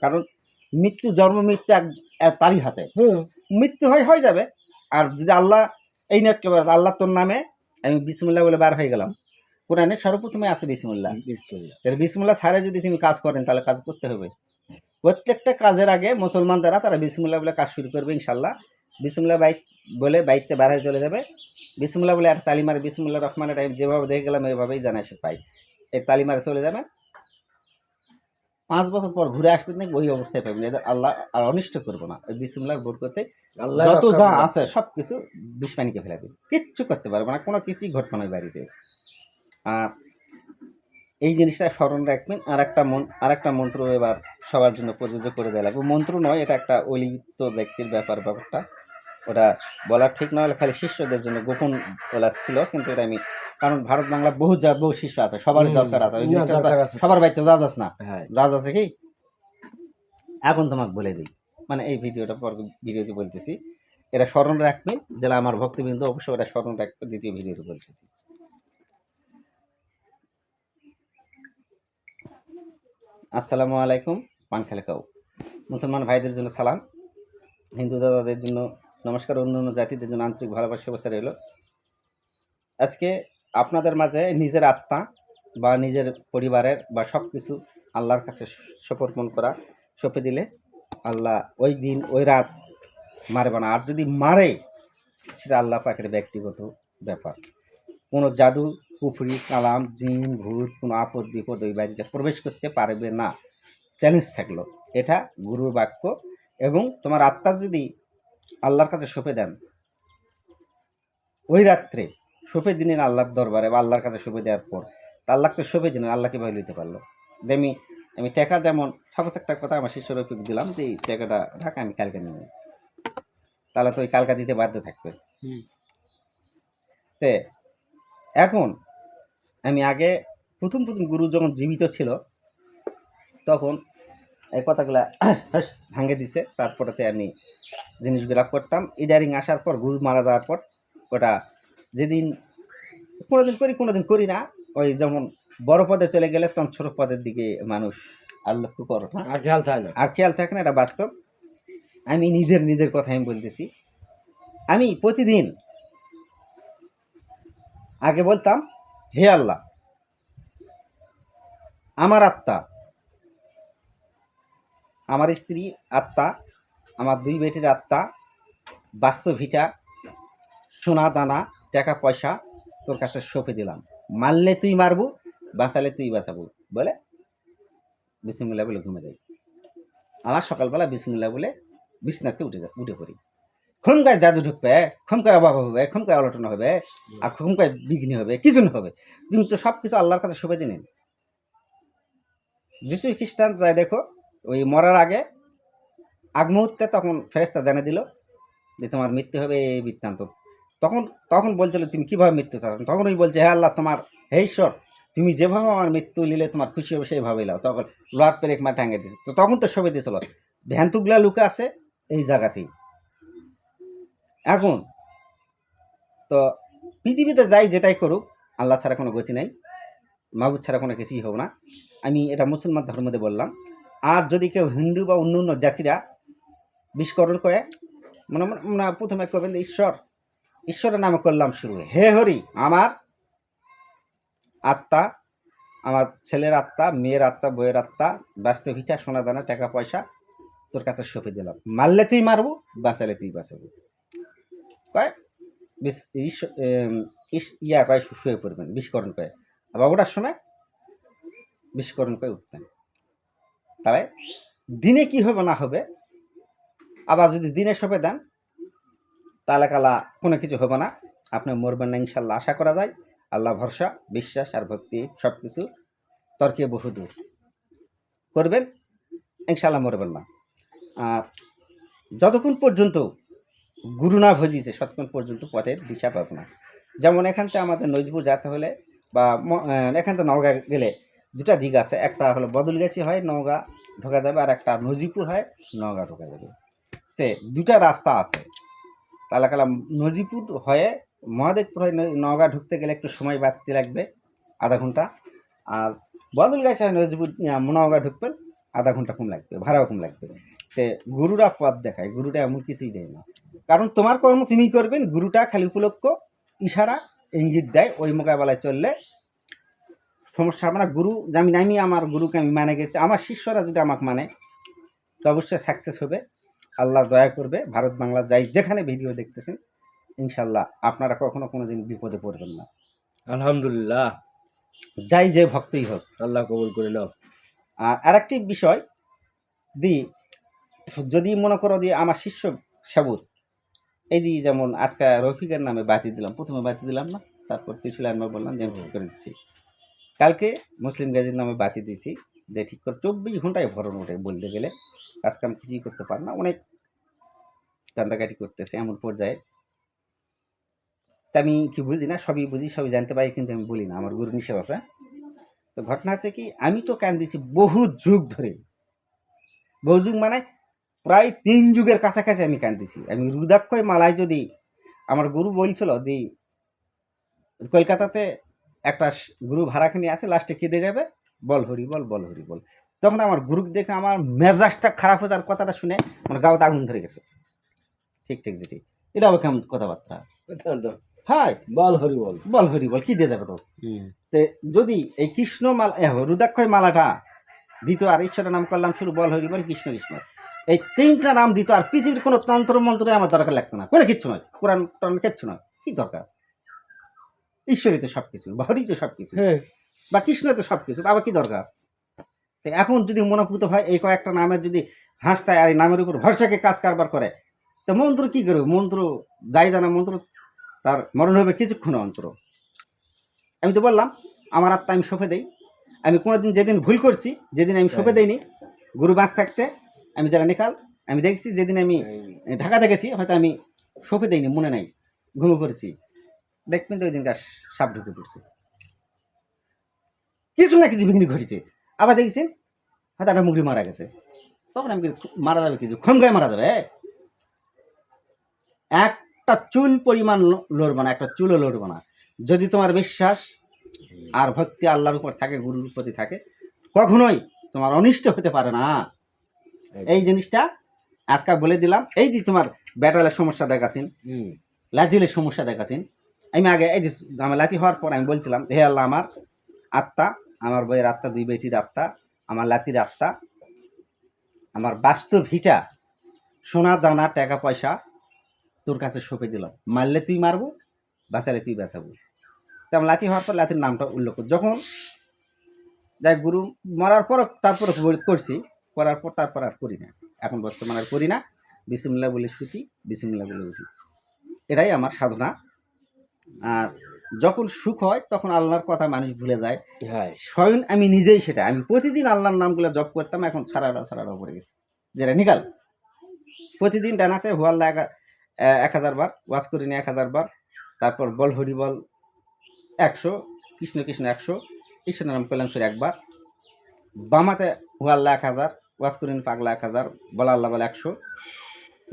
কারণ মৃত্যু জন্ম মৃত্যু এক তারই হাতে। মৃত্যু হয় হয়ে যাবে। আর যদি আল্লাহ এই না আল্লাহ তোর নামে আমি বিসমুল্লাহ বলে বার হয়ে গেলাম। কোরআনে সর্বপ্রথমে আছে বিসমুল্লাহ। বিসমিল্লাহ। তাহলে বিসমুল্লাহ ছাড়ে যদি তুমি কাজ করেন তাহলে কাজ করতে হবে। প্রত্যেকটা কাজের আগে মুসলমান যারা তারা বিসমুল্লাহ বলে কাজ শুরু করবে ইনশাল্লাহ বিসমুল্লাহ বাইক বলে বাইকতে বার হয়ে চলে যাবে। বিসমুল্লাহ বলে আর তালিমার বিসমুল্লাহ রহমানের রাহিম যেভাবে দেখে গেলাম এভাবেই জানাই সে পাই এই তালিমারে চলে যাবে। পাঁচ বছর পর ঘুরে আসবে নাকি ওই অবস্থায় পাবেন এদের আল্লাহ আর অনিষ্ট করব না। ওই বিসমুল্লাহ বোর করতে আল্লাহ যত যা আছে সব কিছু বিষ পানিকে ফেলে দিবে। কিচ্ছু করতে পারবে না কোনো কিছুই ঘটবে না ওই বাড়িতে। আর এই জিনিসটা স্মরণ রাখবেন। আর একটা মন আর একটা মন্ত্র এবার সবার জন্য প্রযোজ্য করে দেওয়া লাগবে। মন্ত্র নয় এটা একটা অলিপ্ত ব্যক্তির ব্যাপার ব্যাপারটা। ওটা বলার ঠিক নয় খালি শিষ্যদের জন্য গোপন বলা ছিল কিন্তু এটা আমি কারণ ভারত বাংলা বহু জাত বহু শিষ্য আছে সবারই দরকার আছে। ওই জিনিসটা সবার বাড়িতে যা যাস না। হ্যাঁ। যা আছে কি? এখন তোমাকে বলে দিই মানে এই ভিডিওটা পর ভিডিওতে বলতেছি এটা স্মরণ রাখবে যেটা আমার ভক্তিবৃন্দ অবশ্যই এটা স্মরণ রাখবে দ্বিতীয় ভিডিওতে বলতেছি। আসসালামু আলাইকুম পান খেলে খাও মুসলমান ভাইদের জন্য সালাম। হিন্দু দাদাদের জন্য নমস্কার অন্য অন্য জাতিদের জন্য আন্তরিক ভালোবাসা শুভেচ্ছা রইল। আজকে আপনাদের মাঝে নিজের আত্মা বা নিজের পরিবারের বা সব কিছু আল্লাহর কাছে সমর্পণ করা সঁপে দিলে আল্লাহ ওই দিন ওই রাত মারবে না আর যদি মারে সেটা আল্লাহ পাকের ব্যক্তিগত ব্যাপার কোনো জাদু পুফুরি কালাম জিন ভূত কোনো আপদ বিপদ ওই বাড়িতে প্রবেশ করতে পারবে না চ্যালেঞ্জ থাকল এটা গুরুর বাক্য এবং তোমার আত্মা যদি আল্লাহর কাছে সঁপে দেন ওই রাত্রে সঁপে দিলেন আল্লাহর দরবারে বা আল্লাহর কাছে সঁপে দেওয়ার পর তা আল্লাহকে সঁপে দিলেন আল্লাহ কীভাবে নিতে পারল? দেমি আমি টাকা যেমন সাপোজ একটা কথা আমার শিষ্যর উপর দিলাম যে এই টাকাটা ঢাকা আমি কালকে নেব। তাহলে তো ওই কালকা দিতে বাধ্য থাকবে। তে এখন আমি আগে প্রথম প্রথম গুরু যখন জীবিত ছিল তখন এই কথাগুলা ভাঙে দিছে। তারপরেতে আমি জিনিসগুলা করতাম। ইদারিং আসার পর গুরু মারা যাওয়ার পর ওটা যেদিন কোনোদিন করি কোনোদিন করি না। ওই যেমন বড় পদে চলে গেলে তখন ছোট পদের দিকে মানুষ আর লক্ষ্য করো না। আর খেয়াল থাকে না। আর খেয়াল থাকে না এটা বাস্তব। আমি নিজের নিজের কথা আমি বলতেছি। আমি প্রতিদিন আগে বলতাম হে আল্লাহ আমার আত্মা আমার স্ত্রী আত্মা আমার দুই বেটির আত্মা বাস্তব ভিটা সোনা দানা টাকা পয়সা তোর কাছে সঁপে দিলাম। মারলে তুই মারবো, বাঁচালে তুই বাঁচাবো, বলে বিসমিল্লা বলে ঘুমে যাই। আমার সকালবেলা বিসমিল্লা বলে বিছনাতে উঠে যা উঠে পড়ি। খুমকায় জাদু ঢুকবে খুমকায় অভাব হবে খুমকায় অলটন হবে, আর খুমকায় বিঘ্নি হবে, কি জন্য হবে? তুমি তো সব কিছু আল্লাহর কাছে শুভে দিলেন যিশু খ্রিস্টান, যাই দেখো, ওই মরার আগে আগ মুহূর্তে তখন ফেরেস্তা জানিয়ে দিল যে তোমার মৃত্যু হবে এই বৃত্তান্ত। তখন তখন বলছিল, তুমি কীভাবে মৃত্যু চাচ্ছ তখন ওই বলছে হ্যাঁ আল্লাহ, তোমার হে ঈশ্বর, তুমি যেভাবে আমার মৃত্যু নিলে, তোমার খুশি হবে সেইভাবেই লাও তখন লট পেরেক মা টাঙ্গে দিয়েছে। তো তখন তো সবে দিয়েছিল ভ্যান্তুগুলা লুকে আছে এই জায়গাতেই। এখন, তো পৃথিবীতে যাই যেটাই করুক, আল্লাহ ছাড়া কোনো গতি নাই মাহবুদ ছাড়া কোনো কিছুই হোক না। আমি এটা মুসলমান ধর্মতে বললাম। আর যদি কেউ হিন্দু বা অন্য অন্য জাতিরা বিস্করণ করে, মনে মনে প্রথমে করবেন ঈশ্বর ঈশ্বরের নামে করলাম শুরু। হে হরি, আমার আত্মা, আমার ছেলের আত্মা, মেয়ের আত্মা বইয়ের আত্মা, ব্যস্ত ভিটা, সোনা দানা, টাকা পয়সা, তোর কাছে সঁপে দিলাম। মারলে তুই মারবো, বাঁচালে তুই বাঁচাবো। কয়? ইয়া কয় শুয়ে পড়বেন বিস্করণ করে আবার ওটার সময় বিস্করণ করে উঠবেন তাহলে দিনে কি হবে না হবে, আবার যদি দিনে সঁপে দেন তাহলে কালা কোনো কিছু হবে না। আপনি মরবেন না, ইনশাল্লাহ। আশা করা যায়, আল্লাহ ভরসা, বিশ্বাস আর ভক্তি সব কিছু তর্কে বহুদূর করবেন, ইনশাল্লাহ মরবেন না। আর যতক্ষণ পর্যন্ত গুরু না ভজিছে ততক্ষণ পর্যন্ত পথের দিশা পাবো না। যেমন এখান থেকে আমাদের নজপুর যেতে হলে বা এখান থেকে নওগাঁ গেলে দুটা দিক আছে। একটা হলো বদলগাছি হয়, নওগাঁ ঢোকা যাবে, আর একটা নজিপুর হয়, নওগাঁ ঢোকা যাবে। তে দুটা রাস্তা আছে। তাহলে কালাম, নজিপুর হয়ে মহাদেবপুর হয়ে নওগাঁ ঢুকতে গেলে একটু সময় বাড়তে লাগবে, আধা ঘণ্টা। আর বদলগাছি নজিপুর নওগাঁ ঢুকবেন, আধা ঘণ্টা কম লাগবে, ভাড়াও কম লাগবে। তে গুরুরা পথ দেখায়, গুরুটা এমন কিছুই দেয় না। কারণ তোমার কর্ম তুমি করবেন, গুরুটা খালি উপলক্ষ, ইশারা, ইঙ্গিত দেয়, ওই মোকাবেলায় চললে সমস্যা হবে না। গুরু আমি আমার গুরুকে আমি মানে গেছি, আমার শিষ্যরা যদি আমাকে মানে তো অবশ্যই সাকসেস হবে। আল্লাহ দয়া করবে ভারত বাংলা যাই যেখানে ভিডিও দেখতেছেন ইনশাল্লাহ আপনারা কখনো কোনো দিন বিপদে পড়বেন না। আলহামদুলিল্লাহ। যাই যে ভক্তই হোক। আল্লাহ কবুল করে নাও। আর আরেকটি বিষয় দি যদি মনে করো যে আমার শিষ্য সাবুত এই দি যেমন আজকে রফিকের নামে বাতি দিলাম প্রথমে বাতি দিলাম না তারপর ত্রিশুল আনবার বললাম যে আমি ঠিক করে দিচ্ছি। কালকে মুসলিম গাজীর নামে বাতি দিছি যে ঠিক করে চব্বিশ ঘন্টায় ভরণ ওঠে বলতে গেলে। কাজ কাম কিছুই করতে পারে না, অনেক কান্দাকাটি করতেছে এমন পর্যায়ে। তা আমি কি বুঝি না, সবই বুঝি, সবই জানতে পারি, কিন্তু আমি বলি না, আমার গুরু নিষেধ তো ঘটনা হচ্ছে কি, আমি তো কান দিছি বহু যুগ ধরে। বহু যুগ মানে প্রায় তিন যুগের কাছাকাছি আমি কান দিছি আমি রুদাক্ষয় মালায় যদি আমার গুরু বলছিল দি কলকাতাতে একটা গুরু ভাড়াখানি আছে, লাস্টে কেঁদে যাবে বল হরি বল বল হরি বল। তখন আমার গুরু দেখে আমার মেজাজটা খারাপ হয়ে যাওয়ার কথাটা শুনে আমার গাওতে আগুন ধরে গেছে। ঠিক ঠিক যেটি এটা আবার কেমন কথাবার্তা? হ্যাঁ বল হরি বল। বল হরি বল কি দিয়ে যাবে তো তে যদি এই কৃষ্ণ মালা এ, রুদ্রাক্ষয় মালাটা দিত আর ঈশ্বরের নাম করলাম শুরু বল হরি বল কৃষ্ণ কৃষ্ণ। এই তিনটা নাম দিত আর পৃথিবীর কোনো তন্ত্র মন্ত্রে আমার দরকার লাগতো না। কোনো কিচ্ছু নয়। কোরআন টরান কিচ্ছু নয়। কি দরকার? ঈশ্বরই তো সব কিছু বা হরি তো সব কিছু হ্যাঁ। বা কৃষ্ণ তো সব কিছু আবার কি দরকার? তো এখন যদি মনোভূত হয় এই কয়েকটা নামের যদি হাসতায় আর এই নামের উপর ভরসাকে কাজ কারবার করে তো মন্ত্র কি করবে? মন্ত্র যাই জানা মন্ত্র তার মরণ হবে কিছুক্ষণ অন্তর। আমি তো বললাম আমার আত্মা আমি সঁপে দেই। আমি কোনোদিন যেদিন ভুল করছি যেদিন আমি সঁপে দেইনি গুরু বাঁচ থাকতে আমি যারা নিকাল আমি দেখছি যেদিন আমি ঢাকা দেখেছি হয়তো আমি সঁপে দেইনি মনে নাই ঘুমে পড়েছি। দেখবেন তো ওই দিনকার সাপ ঢুকে পড়ছে। কিছু না কিছু বিঘ্নি ঘটেছে। আবার দেখছেন হয়তো একটা মুগরি মারা গেছে। তখন আমি মারা যাবে কিছু খঙ্গায় মারা যাবে একটা চুল পরিমাণ লড়বো না একটা চুলও লড়বো না যদি তোমার বিশ্বাস আর ভক্তি আল্লাহর উপর থাকে গুরুর প্রতি থাকে কখনোই তোমার অনিষ্ট হতে পারে না। এই জিনিসটা আজকে বলে দিলাম। এই যে তোমার ব্যাটালের সমস্যা দেখাছেন হুম। লাথিলের সমস্যা দেখাছেন। আমি আগে এই যে লাথি হওয়ার পর আমি বলছিলাম হে আল্লাহ আমার আত্মা আমার বইয়ের আত্মা, দুই বেটির আত্মা, আমার লাতির আত্মা, আমার বাস্তব ভিটা সোনা, দানা, টাকা, পয়সা তোর কাছে সঁপে দিলাম। মারলে তুই মারবো, বাঁচালে তুই বাঁচাবো। তেমন লাতি হওয়ার পর লাতির নামটা উল্লেখ কর। যখন যাই গুরু মরার পর, তারপর করছি, করার পর তারপর আর করি না। এখন বর্তমানে আর করি না। বিসিমুল্লাহ বলে শুতি, বিসিমুল্লাহ বলে উঠি। এটাই আমার সাধনা। আর যখন সুখ হয় তখন আল্লাহর কথা মানুষ ভুলে যায়। হ্যাঁ। স্বয়ং আমি নিজেই সেটা। আমি প্রতিদিন আল্লাহর নামগুলো জপ করতাম এখন ছাড়ারা ছাড়ারা পড়ে গেছে। যেটা নিকাল। প্রতিদিন ডানাতে হুয়াল্লা এক হাজার বার ওয়াজ করি নি এক হাজার বার তারপর বল হরি বল একশো কৃষ্ণ কৃষ্ণ একশো ঈশ্বর নাম কল্যাণ সুর একবার। বামাতে হুয়াল্লা এক হাজার ওয়াজ করিন পাগলা এক হাজার বলা আল্লাহ বলে একশো।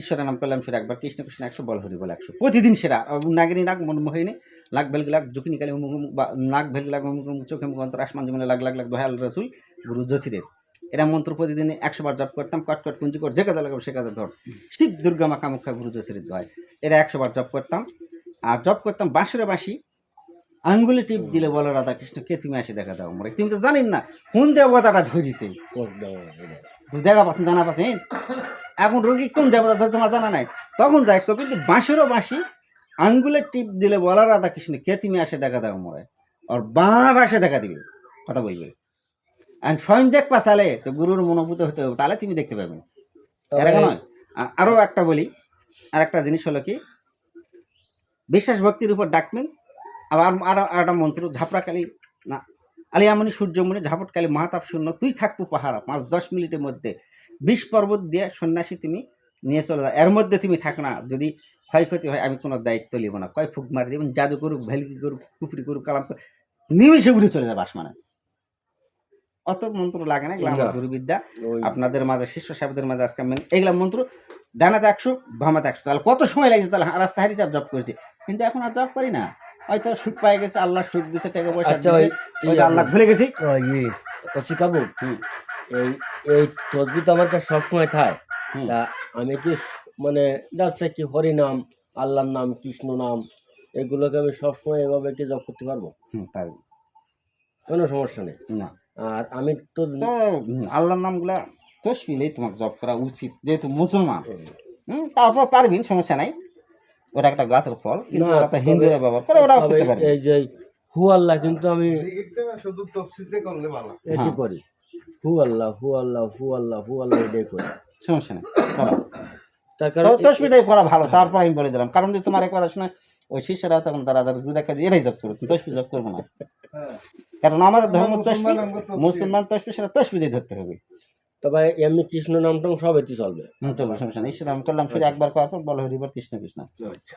ঈশ্বরের নাম করলাম সেটা একবার কৃষ্ণ কৃষ্ণ একশো বল হরি বল একশো। প্রতিদিন সেটা নাগিনী নাগ মন মোহিনী লাখ ভেলগি লাখ ঝুঁকিনি কালী বা নাক ভেলগি মুখ চোখে মুখ অন্তর আসমান জীবনে লাগ লাখ লাখ দোহাল রসুল গুরু জসিরের এরা মন্ত্র প্রতিদিন একশো বার জপ করতাম কট কট পুঞ্জি কর যে কাজে লাগাবো সে কাজে ধর। শিব দুর্গা মাখা মুখা গুরু জসিরের দোয়। এরা একশো বার জপ করতাম। আর জপ করতাম বাঁশুরে বাঁশি। আঙ্গুলে টিপ দিলে বলো রাধা কৃষ্ণ কে তুমি আসে দেখা দাও মরে? তুমি তো জানেন না কোন দেবতাটা ধরিছে। দেখা পাচ্ছেন জানা পাচ্ছেন? এখন রোগী কোন দেবতা ধরছে আমার জানা নাই। তখন যাই কবি বাঁশেরও বাঁশি আঙ্গুলের টিপ দিলে বলা রাধা কৃষ্ণ কে তুমি আসে দেখা দাও মরে আর বাঁ ভাষে দেখা দিবে কথা বলবে। আর স্বয়ং দেখ পাশালে তো গুরুর মনোভূত হতে হবে তাহলে তুমি দেখতে পাবে এরকম নয়। আ- আরও একটা বলি আর একটা জিনিস হলো কি বিশ্বাস ভক্তির উপর ডাকবেন আবার আরও আর একটা মন্ত্র ঝাপড়াকালী না আলিয়ামণি সূর্যমণি ঝাপটকালী মাহাতাপ শূন্য তুই থাকব পাহারা পাঁচ দশ মিনিটের মধ্যে বিষ পর্বত দিয়ে সন্ন্যাসী তুমি নিয়ে চলে যাও। এর মধ্যে তুমি থাকো না। যদি ক্ষয়ক্ষতি হয় আমি কোনো দায়িত্ব নেব না। কয় ফুক মারি দেবেন জাদু করুক ভেলকি করুক কুপুরি করুক কালাম করুক নিমিষে উড়ে চলে যাবে আসমানে। অত মন্ত্র লাগে না এগুলো গুরুবিদ্যা। আপনাদের মাঝে শিষ্য সাহেবদের মাঝে আজকে আমি এইগুলা মন্ত্র ডানাতে একশো বামাতে একশো। তাহলে কত সময় লাগছে? তাহলে রাস্তা হারিয়েছে আর জব করেছি। কিন্তু এখন আর জব করি না। হয়তো সুখ পাই গেছে আল্লাহ সুখ দিচ্ছে টাকা পয়সা দিচ্ছে আল্লাহ ভুলে গেছি। ইয়ে কাবু এই এই তো আমার কাছে সবসময় থাকে তা আমি কি মানে যাচ্ছে কি হরি নাম আল্লাহর নাম কৃষ্ণ নাম এগুলোকে আমি সবসময় এভাবে কি জব করতে পারব? পারবি। কোনো সমস্যা নেই। না। আর আমি তো আল্লাহর নামগুলা তসবিলেই তোমাকে জব করা উচিত যেহেতু মুসলমান। হুম তারপর পারবি সমস্যা নাই। ওটা একটা গাছের ফল কিন্তু না, তো হিন্দুরা ব্যবহার করে করতে পারবে এই যে হু আল্লাহ কিন্তু আমি শুধু তফসিতে করলে ভালো। এটি হ্যাঁ। করি। হু আল্লাহ হু আল্লাহ হু আল্লাহ হু আল্লাহ এটাই করি। সমস্যা নেই করো কারণ তসবিদাই করা ভালো তারপর আমি বলে দিলাম কারণ যে তোমার এক কথা শুনে ওই শিষ্যরা তখন তারা তাদের দুধ একটা এরাই জব করবে তুমি তসবি জব করব না। হ্যাঁ। কারণ আমাদের ধর্ম তসবি মুসলমান, তসবি। মুসলমান তসবি সেটা তসবিদাই ধরতে হবে। তবে এমনি কৃষ্ণ নামটাও সবাই চলবে। হুম চলো সমস্যা নেই। ঈশ্বর আমি করলাম শুধু একবার করার পর বলো হরিবার কৃষ্ণ কৃষ্ণ। আচ্ছা।